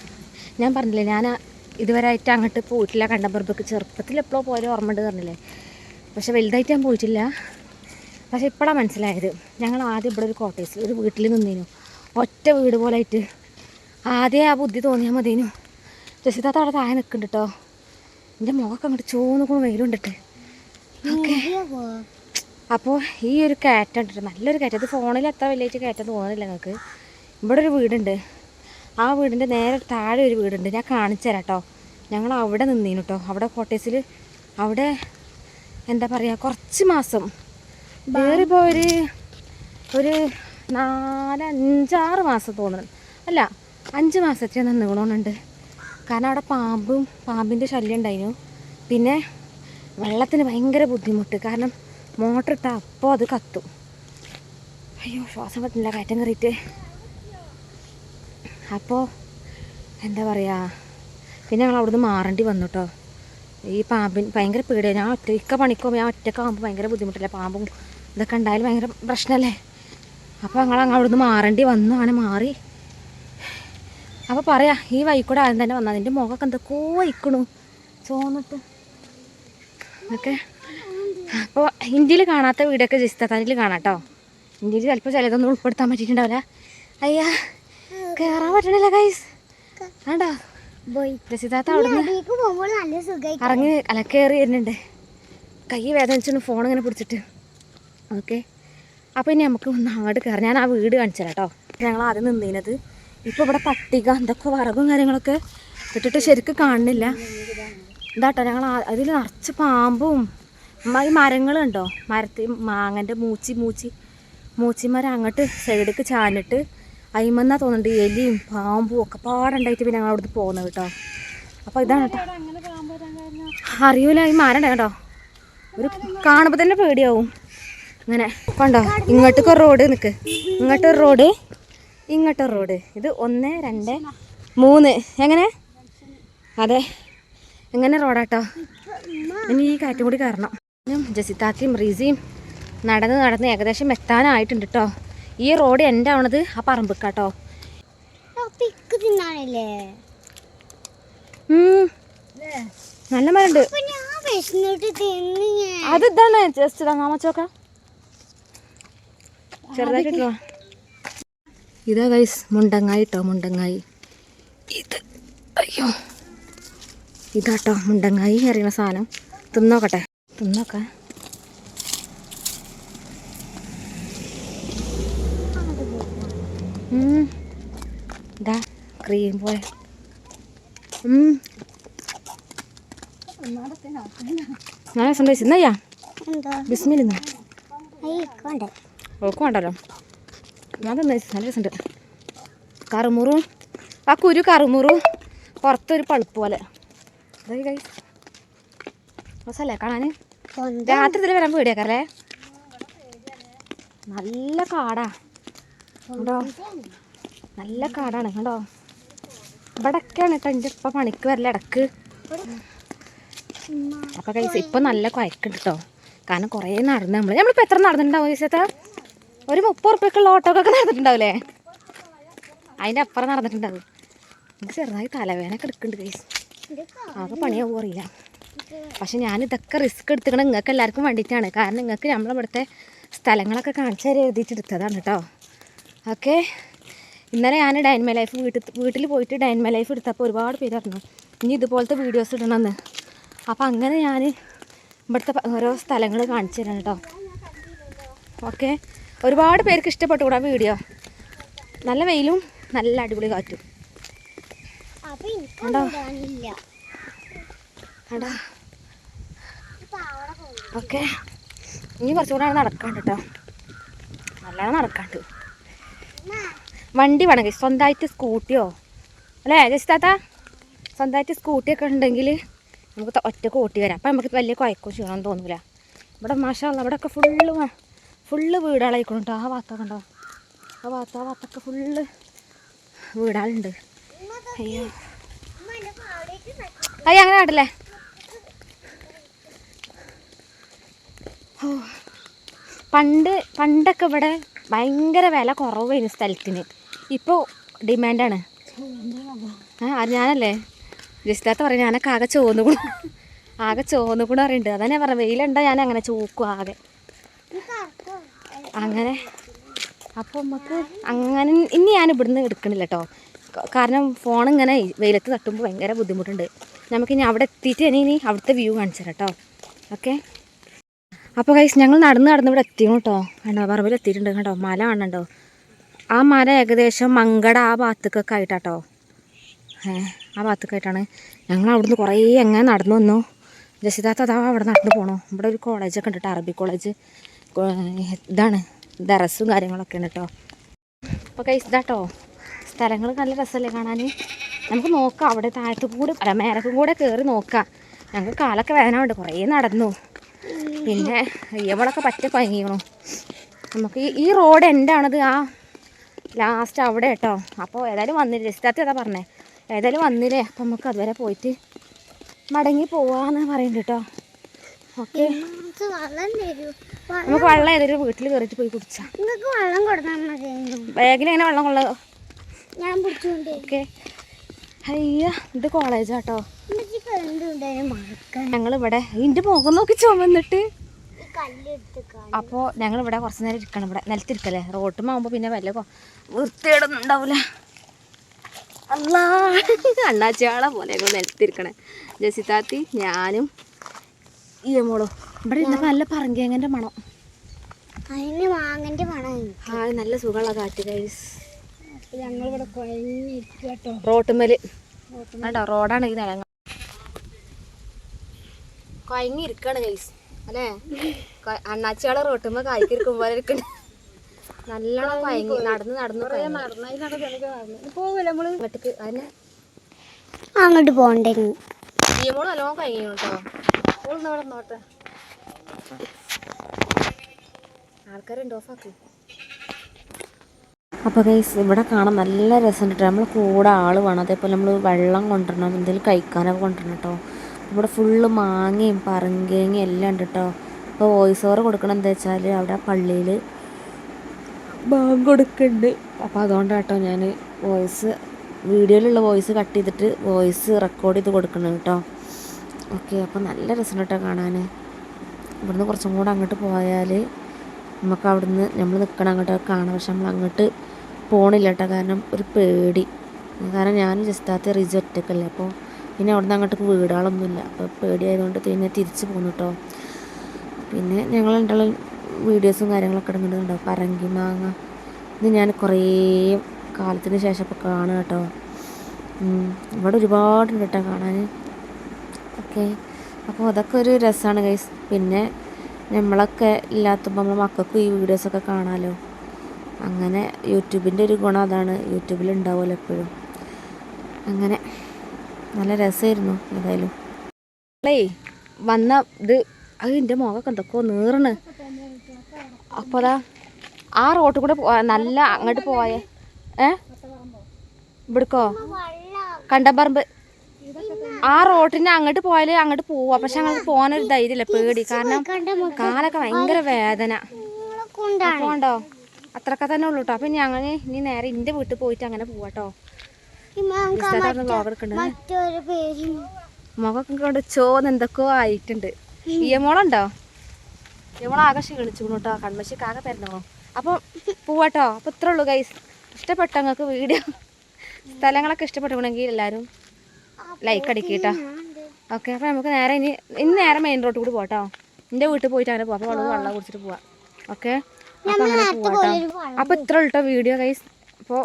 ഞാൻ പറഞ്ഞില്ലേ ഞാൻ ഇതുവരെ ആയിട്ട് അങ്ങോട്ട് പോയിട്ടില്ല. കണ്ടമ്പറമ്പക്ക് ചെറുപ്പത്തിൽ എപ്പോഴോ പോയാലും ഓർമ്മ ഉണ്ട് പറഞ്ഞില്ലേ. പക്ഷെ വലുതായിട്ട് ഞാൻ പോയിട്ടില്ല. പക്ഷെ ഇപ്പോഴാണ് മനസ്സിലായത്. ഞങ്ങൾ ആദ്യം ഇവിടെ ഒരു കോട്ടേഴ്സിൽ ഒരു വീട്ടിൽ നിന്നേനു. ഒറ്റ വീട് പോലെ ആയിട്ട്. ആദ്യം ആ ബുദ്ധി തോന്നിയാൽ മതിയേനു. ജസിതാത്ത അവിടെ താഴെ നിൽക്കുന്നുണ്ട് കേട്ടോ എന്റെ മുഖമൊക്കെ അങ്ങോട്ട് ചോന്നുകൊണ്ട് വെയിലുണ്ടിട്ട്. അപ്പോൾ ഈ ഒരു കയറ്റം ഉണ്ട് നല്ലൊരു കയറ്റം. ഇത് ഫോണിൽ എത്ര വലിയ കയറ്റം തോന്നുന്നില്ല നിങ്ങൾക്ക്. ഇവിടെ ഒരു വീടുണ്ട്. ആ വീടിന്റെ നേരെ താഴെ ഒരു വീടുണ്ട്. ഞാൻ കാണിച്ചു തരാം കേട്ടോ ഞങ്ങൾ അവിടെ നിന്നീനു കേട്ടോ അവിടെ കോട്ടേഴ്സിൽ അവിടെ എന്താ പറയുക കുറച്ച് മാസം വേറിപ്പോൾ ഒരു ഒരു നാല് അഞ്ചാറ് മാസം തോന്നുന്നു അല്ല അഞ്ച് മാസത്തെ നിന്നുകൊണ്ടുണ്ട് കാരണം അവിടെ പാമ്പും പാമ്പിന്റെ ശല്യം ഉണ്ടായിരുന്നു പിന്നെ വെള്ളത്തിന് ഭയങ്കര ബുദ്ധിമുട്ട്. കാരണം മോട്ടർ ഇട്ടാൽ അപ്പോൾ അത് കത്തും. അയ്യോ ശ്വാസം പറ്റുന്നില്ല കയറ്റം കയറിയിട്ട്. അപ്പോൾ എന്താ പറയുക പിന്നെ ഞങ്ങൾ അവിടുന്ന് മാറേണ്ടി വന്നു കേട്ടോ ഈ പാമ്പിന് ഭയങ്കര പേടിയാണ് ഞാൻ ഒറ്റ ഇക്ക പണിക്കോ ഞാൻ ഒറ്റക്കാകുമ്പോൾ ഭയങ്കര ബുദ്ധിമുട്ടല്ലേ? പാമ്പും ഇതൊക്കെ ഉണ്ടായാലും ഭയങ്കര പ്രശ്നമല്ലേ അപ്പോൾ ഞങ്ങൾ അങ്ങ് അവിടുന്ന് മാറേണ്ടി വന്നു അങ്ങനെ മാറി. അപ്പോൾ പറയാം ഈ വൈക്കൂടെ ആദ്യം തന്നെ വന്നാൽ അതിന്റെ മുഖമൊക്കെ എന്തൊക്കെയോ വയ്ക്കണു ചോന്നിട്ട്. ഓക്കെ. അപ്പോൾ ഇന്ത്യയിൽ കാണാത്ത വീടൊക്കെ ജസ്തത്താനിൽ കാണാം കേട്ടോ ഇന്ത്യയിൽ ചിലപ്പോൾ ചിലതൊന്നും ഉൾപ്പെടുത്താൻ പറ്റിയിട്ടുണ്ടാവില്ല. അയ്യാ. കയറാൻ പറ്റണില്ല ഗൈസ് വേണ്ടോ. അവിടുന്ന് ഇറങ്ങി അല്ല കയറി വരുന്നുണ്ട്. കൈ വേദനിച്ചു ഫോൺ ഇങ്ങനെ പിടിച്ചിട്ട്. ഓക്കെ അപ്പോൾ ഇനി നമുക്ക് ഒന്ന് അങ്ങോട്ട് കയറാം ഞാൻ ആ വീട് കാണിച്ചു കേട്ടോ. ഞങ്ങൾ ആദ്യം നിന്നീനത്. ഇപ്പോൾ ഇവിടെ പട്ടിക എന്തൊക്കെ വറകും കാര്യങ്ങളൊക്കെ ഇട്ടിട്ട് ശരിക്കും കാണുന്നില്ല. ഇതാട്ടോ ഞങ്ങൾ അതിൽ നിറച്ച് പാമ്പും ഈ മരങ്ങളുണ്ടോ മരത്തിൽ മാങ്ങന്റെ മൂച്ചി മൂച്ചി മൂച്ചിമരം അങ്ങോട്ട് സൈഡിലേക്ക് ചാഞ്ഞിട്ട് അയിമെന്നാ തോന്നുന്നുണ്ട്. എലിയും പാമ്പും ഒക്കെ പാടുണ്ടായിട്ട് പിന്നെ ഞങ്ങൾ അവിടുന്ന് പോകുന്നത് കേട്ടോ. അപ്പോൾ ഇതാണ് കേട്ടോ. അറിയൂല ഈ മാരണ്ട കേട്ടോ ഒരു കാണുമ്പോൾ തന്നെ പേടിയാവും. ഇങ്ങനെ കണ്ടോ? ഇങ്ങോട്ടേക്ക് റോഡ് നിൽക്ക് ഇങ്ങോട്ടൊരു റോഡ് ഇങ്ങോട്ടൊരു റോഡ്. ഇത് ഒന്ന് രണ്ട് മൂന്ന്. എങ്ങനെ? അതെ. എങ്ങനെ റോഡാട്ടോ? ഇനി ഈ കാറ്റും കൂടി കയറണം. ജസിത്താക്കിയും റീസിയും നടന്ന് നടന്ന് ഏകദേശം എത്താനായിട്ടുണ്ട് കേട്ടോ. ഈ റോഡ് എന്റെ ആവണത് ആ പറമ്പിക്കാട്ടോ. നല്ല മരണ്ട്. അത് ഇതാണ് ജസ്റ്റ് താമച്ചോക്ക ചെറുതായിട്ടോ ഇതാ. ഗൈസ് മുണ്ടങ്ങായി ഇട്ടോ മുണ്ടങ്ങായി. ഇത്. അയ്യോ. ഇതാട്ടോ മുണ്ടങ്ങായി അറിയണ സാധനം. തിന്നോക്കട്ടെ. തിന്നോക്ക. ഇതാ ക്രീം പോലെ. നല്ല രസം ഇന്നയ്യാ ബിസ്മിലിന്ന് ഓക്കും വേണ്ടല്ലോ. ഞാൻ തന്നെ നല്ല രസമുണ്ട്. കറുമുറും ആ കുരു കറുമുറും പുറത്തൊരു പളുപ്പ് പോലെ. രസമല്ലേ കാണാൻ രാത്രി ഇതിൽ വരാൻ പേടിയാക്കല്ലേ നല്ല കാടാ. കണ്ടോ? നല്ല കാടാണ് കണ്ടോ? ഇവിടൊക്കെയാണ് കേട്ടോ എന്റെ ഇപ്പം പണിക്ക് വരല ഇടയ്ക്ക്. അപ്പം കഴിച്ച് ഇപ്പം നല്ല കുഴക്കുണ്ട് കേട്ടോ കാരണം കുറേ നടന്നു നമ്മൾ നമ്മളിപ്പോൾ എത്ര നടന്നിട്ടുണ്ടാവും ദിവസത്തെ ഒരു മുപ്പത് ഉറുപ്പ്യക്കുള്ള ഓട്ടോക്കൊക്കെ നടന്നിട്ടുണ്ടാവില്ലേ അതിന്റെ അപ്പുറം നടന്നിട്ടുണ്ടാവും. എനിക്ക് ചെറുതായി തലവേനൊക്കെ എടുക്കുന്നുണ്ട് കൈസ് ആകെ പണിയാ അറിയില്ല. പക്ഷെ ഞാൻ ഇതൊക്കെ റിസ്ക് എടുത്തിക്കണം നിങ്ങൾക്ക് എല്ലാവർക്കും വേണ്ടിയിട്ടാണ്. കാരണം നിങ്ങൾക്ക് നമ്മളിവിടുത്തെ സ്ഥലങ്ങളൊക്കെ കാണിച്ചു തരാൻ എഴുതിയിട്ടെടുത്തതാണ് കേട്ടോ ഓക്കെ. ഇന്നലെ ഞാൻ ഡൈൻമ ലൈഫ് വീട്ടിൽ വീട്ടിൽ പോയിട്ട് ഡൈൻമ ലൈഫ് എടുത്തപ്പോൾ ഒരുപാട് പേര് പറഞ്ഞു ഇനി ഇതുപോലത്തെ വീഡിയോസ് ഇടണമെന്ന് അപ്പോൾ അങ്ങനെ ഞാൻ ഇവിടുത്തെ ഓരോ സ്ഥലങ്ങൾ കാണിച്ചു തരാം കേട്ടോ ഓക്കെ. ഒരുപാട് പേർക്ക് ഇഷ്ടപ്പെട്ടു കൂടാ വീഡിയോ. നല്ല വെയിലും നല്ല അടിപൊളി കാറ്റും. കണ്ടോ? പോകും ഓക്കെ. ഇനി കുറച്ചുകൂടെ നടക്കാണ്ട് കേട്ടോ നല്ലോണം നടക്കാണ്ട്. വണ്ടി വേണമെങ്കിൽ സ്വന്തമായിട്ട് സ്കൂട്ടിയോ? അല്ലേ ജസ്റ്റ് താത്ത സ്വന്തമായിട്ട് സ്കൂട്ടിയൊക്കെ ഉണ്ടെങ്കിൽ നമുക്ക് ഒറ്റയ്ക്ക് ഓട്ടി വരാം. അപ്പം നമുക്ക് വലിയ കുഴക്കും ക്ഷീണം തോന്നില്ല ഇവിടെ മാഷാള്ള ഇവിടെ ഒക്കെ ഫുള്ള് ഫുള്ള് വീടുകളായിക്കോളും ആ ഭാഗത്തൊക്കെ കണ്ടോ? ആ ഭാഗത്ത് ആ ഭാഗത്തൊക്കെ ഫുള്ള് വീടുകളുണ്ട് അയ്യോ. അയ്യ അങ്ങനെ ആട്ടല്ലേ ഓ. പണ്ട് പണ്ടൊക്കെ ഇവിടെ ഭയങ്കര വില കുറവായിരുന്നു സ്ഥലത്തിന്. ഇപ്പോൾ ഡിമാൻഡാണ് ആ അത് ഞാനല്ലേ? ജസ്റ്റാത്ത പറയും ഞാനൊക്കെ ആകെ ചോന്നുകൂടും ആകെ ചോന്നുകൂടെ അറിയുന്നുണ്ട് അതാണ് ഞാൻ പറഞ്ഞത്. വെയിലുണ്ടോ? ഞാൻ അങ്ങനെ ചോക്കും ആകെ. അങ്ങനെ. അപ്പോൾ നമുക്ക് അങ്ങനെ ഇനി ഞാൻ ഇവിടുന്ന് എടുക്കണില്ല കേട്ടോ കാരണം ഫോൺ ഇങ്ങനെ വെയിലത്ത് തട്ടുമ്പോൾ ഭയങ്കര ബുദ്ധിമുട്ടുണ്ട്. നമുക്കിനി അവിടെ എത്തിയിട്ട് ഇനി ഇനി അവിടുത്തെ വ്യൂ കാണിച്ചു തരാം കേട്ടോ ഓക്കെ അപ്പോൾ കൈസ് ഞങ്ങൾ നടന്ന് നടന്ന് ഇവിടെ എത്തിയും കേട്ടോ. കണ്ടോ പറമ്പിൽ എത്തിയിട്ടുണ്ട് കേട്ടോ. മല കാണണ്ടോ ആ മല ഏകദേശം മങ്കട ആ ഭാഗത്തേക്കൊക്കെ ആയിട്ടാട്ടോ. ഏ ആ ഭാഗത്തേക്കായിട്ടാണ് ഞങ്ങൾ അവിടുന്ന് കുറേ എങ്ങനെ നടന്നു വന്നു. ജസിതാത്ത അതാ അവിടെ നടന്നു പോകണു ഇവിടെ ഒരു കോളേജൊക്കെ ഉണ്ട് കേട്ടോ അറബി കോളേജ് ഇതാണ് ദറസും കാര്യങ്ങളൊക്കെ ഉണ്ട് കേട്ടോ. അപ്പോൾ കൈസ് ഇതാട്ടോ. സ്ഥലങ്ങൾ നല്ല രസമല്ലേ കാണാൻ? നമുക്ക് നോക്കാം. അവിടെ താഴത്ത് കൂടെ മേലക്കും കൂടെ കയറി നോക്കാം. ഞങ്ങൾക്ക് കാലൊക്കെ വേദന ഉണ്ട് കുറേ നടന്നു. പിന്നെ അയ്യവളൊക്കെ പറ്റ പയങ്ങിക്കണു നമുക്ക് ഈ റോഡ് എന്താണത്? ആ ലാസ്റ്റ് അവിടെ കേട്ടോ അപ്പോൾ ഏതായാലും വന്നില്ല? രസിതാത്തി അതാ പറഞ്ഞേ? ഏതായാലും വന്നില്ലേ? അപ്പം നമുക്ക് അതുവരെ പോയിട്ട് മടങ്ങി പോവാന്ന് പറയുന്നുണ്ട് കേട്ടോ ഓക്കെ. നമുക്ക് വെള്ളം ഏതൊരു വീട്ടിൽ കയറിയിട്ട് പോയി കുടിച്ചാൽ ബാഗിൽ എങ്ങനെ വെള്ളം കൊള്ള? ഞാൻ ഓക്കെ. അയ്യ ഇത് കോളേജാട്ടോ ഞങ്ങളിവിടെ ഇതിന്റെ മുഖം നോക്കി ചുമന്നിട്ട്. അപ്പോൾ ഞങ്ങളിവിടെ കുറച്ച് നേരം ഇരിക്കണം ഇവിടെ നിലത്തിരിക്കല്ലേ? റോട്ടുമാകുമ്പോൾ പിന്നെ വല്ല വൃത്തികേടൊന്നും ഉണ്ടാവില്ല അല്ലാ അണ്ണാച്ചിയാളെ പോലെ ഞങ്ങൾ നിലത്തിരിക്കണേ. ജസിത്താത്തി ഞാനും ഈ മോളോ. ഇവിടെ ഇരുന്ന നല്ല പറങ്കേങ്ങന്റെ മണം. അതിന് മാങ്ങന്റെ മണം ആ നല്ല സുഖമുള്ള കാറ്റ് കൈസ് ഞങ്ങളിവിടെ കുഴഞ്ഞിരിക്കുക കേട്ടോ. റോട്ടുമ്മൽ. കേട്ടോ റോഡാണ് ഈ നിലങ്ങൾ കൊയങ്ങി ഇരിക്കാണ് കൈസ് അല്ലേ അണ്ണാച്ചിയാളെ റോട്ടുമ്മ കായ്ക്കിരിക്കും പോലെ ഇരിക്കണ്. നല്ലോണം കൊയങ്ങി നടന്ന് നടന്ന് പോവില്ല നമ്മൾ ഇങ്ങോട്ടേക്ക് അതിന് അങ്ങോട്ട് പോണ്ടേ നിയമോൾ നല്ലോണം കൊയങ്ങി കേട്ടോ. അവിടെ നോട്ടെ ആൾക്കാരുണ്ട് ഓഫാക്കി. അപ്പോൾ ഗൈസ് ഇവിടെ കാണാൻ നല്ല കേട്ടോ നമ്മൾ കൂടെ ആൾ വേണം. അതേപോലെ നമ്മൾ വെള്ളം കൊണ്ടുവരണം. എന്തെങ്കിലും കഴിക്കാനൊക്കെ കൊണ്ടുവരണം കേട്ടോ ഇവിടെ ഫുള്ള് മാങ്ങയും പറങ്കേങ്ങയും എല്ലാം ഉണ്ട് കേട്ടോ അപ്പോൾ വോയിസ് ഓവർ കൊടുക്കണം എന്താ വെച്ചാൽ അവിടെ പള്ളിയിൽ ബാങ്ക് കൊടുക്കുന്നുണ്ട് അപ്പോൾ അതുകൊണ്ടാണ് കേട്ടോ ഞാൻ വോയിസ് വീഡിയോയിലുള്ള വോയിസ് കട്ട് ചെയ്തിട്ട് വോയിസ് റെക്കോർഡ് ചെയ്ത് കൊടുക്കണം കേട്ടോ ഓക്കെ അപ്പോൾ നല്ല രസമുണ്ട് കേട്ടോ കാണാൻ ഇവിടുന്ന് കുറച്ചും കൂടെ അങ്ങോട്ട് പോയാൽ നമുക്ക് അവിടുന്ന് നമ്മൾ നിൽക്കണം അങ്ങോട്ട് കാണാം. പക്ഷെ നമ്മൾ അങ്ങോട്ട് പോണില്ല കേട്ടോ കാരണം ഒരു പേടി. കാരണം ഞാൻ ജസ്റ്റാത്ത റിജ് ഒറ്റക്കല്ലേ അപ്പോൾ പിന്നെ അവിടെ നിന്ന് അങ്ങോട്ട് വീടുകളൊന്നുമില്ല. അപ്പോൾ പേടിയായതുകൊണ്ട് പിന്നെ തിരിച്ചു പോന്നു കേട്ടോ പിന്നെ ഞങ്ങൾ രണ്ടാളും വീഡിയോസും കാര്യങ്ങളൊക്കെ ഇടുന്നുണ്ടോ പറങ്കി മാങ്ങ. ഇത് ഞാൻ കുറേ കാലത്തിന് ശേഷം ഇപ്പോൾ കാണുക കേട്ടോ. ഇവിടെ ഒരുപാടുണ്ട് കേട്ടോ കാണാൻ ഓക്കെ അപ്പോൾ അതൊക്കെ ഒരു രസമാണ് ഗൈസ്. പിന്നെ നമ്മളൊക്കെ ഇല്ലാത്തപ്പോൾ നമ്മളെ മക്കൾക്കും ഈ വീഡിയോസൊക്കെ കാണാമല്ലോ അങ്ങനെ യൂട്യൂബിന്റെ ഒരു ഗുണം അതാണ്. യൂട്യൂബിൽ ഉണ്ടാവുമല്ലോ എപ്പോഴും. അങ്ങനെ നല്ല രസമായിരുന്നു ഏതായാലും. വന്ന ഇത് അത് എന്റെ മുഖമൊക്കെ എന്തൊക്കെ നീറണ്. അപ്പോൾ അതാ ആ റോട്ടിൽ കൂടെ നല്ല അങ്ങോട്ട് പോയേ ഏ? ഇവിടുക്കോ? കണ്ടപ്പറമ്പ് ആ റോട്ടിന് അങ്ങോട്ട് പോയാലേ അങ്ങോട്ട് പോവാ. പക്ഷെ അങ്ങോട്ട് പോകാനൊരു ധൈര്യമില്ല പേടി. കാരണം കാലൊക്കെ ഭയങ്കര വേദന. കൊണ്ടാണ് പോണ്ടോ അത്രയൊക്കെ തന്നെ ഉള്ളൂ കേട്ടോ അപ്പം ഞങ്ങൾ ഇനി നേരെ എന്റെ വീട്ടിൽ പോയിട്ട് അങ്ങനെ പോവാട്ടോ മുഖമൊക്കെ കൊണ്ട് ചോന്ന് എന്തൊക്കെയോ ആയിട്ടുണ്ട്. ഇയമോളുണ്ടോ ഇയമോളാകെ ക്ഷീണിച്ചു കേട്ടോ കൺമശി കാക തരണോ അപ്പം പോവാട്ടോ അപ്പം ഇത്ര ഉള്ളൂ ഗൈസ് ഇഷ്ടപ്പെട്ട നിങ്ങൾക്ക് വീഡിയോ. സ്ഥലങ്ങളൊക്കെ ഇഷ്ടപ്പെട്ടുണ്ടെങ്കിൽ എല്ലാവരും ലൈക്ക് അടിക്കട്ടോ ഓക്കെ അപ്പം നമുക്ക് നേരെ ഇനി ഇന്ന് നേരെ മെയിൻ റോഡ് കൂടി പോട്ടോ എന്റെ വീട്ടിൽ പോയിട്ട് അങ്ങനെ പോവാം. അപ്പോൾ വെള്ളം വെള്ളം കുടിച്ചിട്ട് പോവാം. ഓക്കെ അപ്പം അങ്ങനെ പോവാട്ടോ. അപ്പോൾ ഇത്ര ഉള്ളട്ടോ വീഡിയോ ഗൈസ് അപ്പോൾ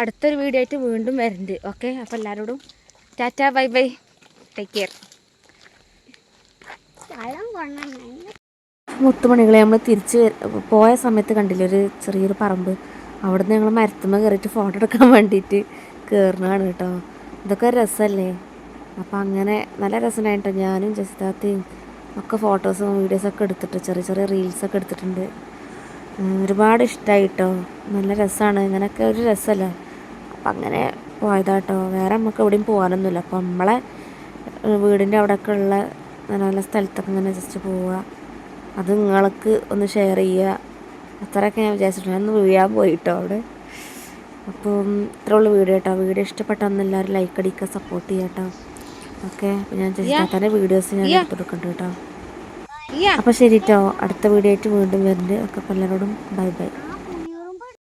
അടുത്തൊരു വീഡിയോ ആയിട്ട് വീണ്ടും വരുന്നുണ്ട് ഓക്കെ അപ്പോൾ എല്ലാവരോടും tata bye bye. Take care മുത്തുമണികളെ നമ്മൾ തിരിച്ച് പോയ സമയത്ത് കണ്ടില്ലേ? ഒരു ചെറിയൊരു പറമ്പ്. അവിടുന്ന് ഞങ്ങൾ മരത്തുമ്മ കയറിയിട്ട് ഫോട്ടോ എടുക്കാൻ വേണ്ടിയിട്ട് കയറുന്നതാണ് കേട്ടോ. ഇതൊക്കെ ഒരു രസമല്ലേ അപ്പോൾ അങ്ങനെ നല്ല രസമായിട്ടോ ഞാനും ജസ്താത്തയും ഒക്കെ ഫോട്ടോസും വീഡിയോസൊക്കെ എടുത്തിട്ട് ചെറിയ ചെറിയ റീൽസൊക്കെ എടുത്തിട്ടുണ്ട്. ഒരുപാട് ഇഷ്ടമായി കേട്ടോ നല്ല രസമാണ് ഇങ്ങനെയൊക്കെ ഒരു രസമല്ലേ അപ്പം അങ്ങനെ പോയതാട്ടോ. വേറെ നമുക്ക് എവിടെയും പോകാനൊന്നുമില്ല അപ്പം നമ്മളെ വീടിന്റെ അവിടെയൊക്കെ ഉള്ള നല്ല നല്ല സ്ഥലത്തൊക്കെ ഇങ്ങനെ ജസ്റ്റ് പോവുക. അത് നിങ്ങൾക്ക് ഒന്ന് ഷെയർ ചെയ്യുക. അത്രയൊക്കെ ഞാൻ വിചാരിച്ചിട്ടുണ്ട്. ഞാൻ ഒന്ന് വീഴാൻ പോയിട്ടോ അവിടെ. അപ്പം ഇത്ര ഉള്ള വീഡിയോ കേട്ടോ. വീഡിയോ ഇഷ്ടപ്പെട്ടൊന്ന് എല്ലാവരും ലൈക്ക് അടിക്കുക സപ്പോർട്ട് ചെയ്യാം കേട്ടോ ഓക്കെ ഞാൻ തന്നെ വീഡിയോസ് ഞാൻ എടുത്തു കൊടുക്കുന്നുണ്ട് കേട്ടോ. അപ്പോൾ ശരി കേട്ടോ അടുത്ത വീഡിയോ ആയിട്ട് വീണ്ടും വരുന്നുണ്ട് ഒക്കെ പലരോടും ബൈ ബൈ.